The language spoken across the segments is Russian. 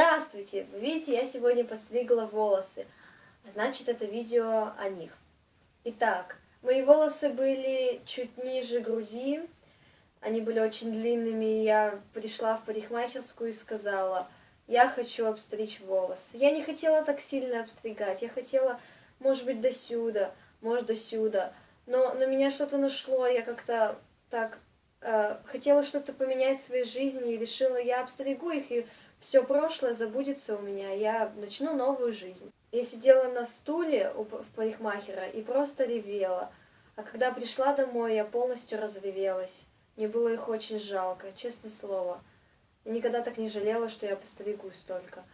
Здравствуйте! Вы видите, я сегодня постригла волосы. Значит, это видео о них. Итак, мои волосы были чуть ниже груди. Они были очень длинными. Я пришла в парикмахерскую и сказала, я хочу обстричь волосы. Я не хотела так сильно обстригать. Я хотела, может быть, до сюда, может, до сюда. Но на меня что-то нашло. Я как-то так э, хотела что-то поменять в своей жизни и решила, я обстригу их и все прошлое забудется у меня, я начну новую жизнь. Я сидела на стуле у парикмахера и просто ревела. А когда пришла домой, я полностью разревелась. Мне было их очень жалко, честное слово. Я никогда так не жалела, что я постригу столько.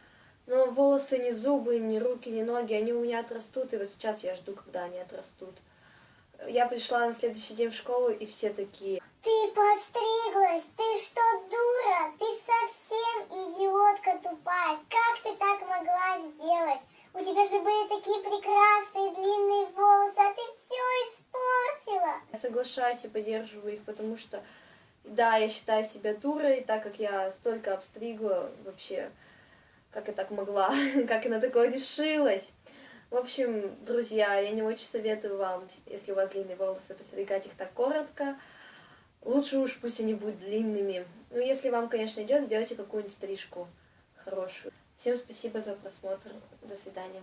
Но волосы, ни зубы, ни руки, ни ноги, они у меня отрастут, и вот сейчас я жду, когда они отрастут. Я пришла на следующий день в школу, и все такие... Ты подстриглась, ты что, тупая. Как ты так могла сделать? У тебя же были такие прекрасные длинные волосы, а ты все испортила. Я соглашаюсь и поддерживаю их, потому что, да, я считаю себя дурой, так как я столько обстригла вообще, как я так могла, как я на такое решилась. В общем, друзья, я не очень советую вам, если у вас длинные волосы, постригать их так коротко. Лучше уж пусть они будут длинными. Ну, если вам, конечно, идет, сделайте какую-нибудь стрижку хорошую. Всем спасибо за просмотр. До свидания.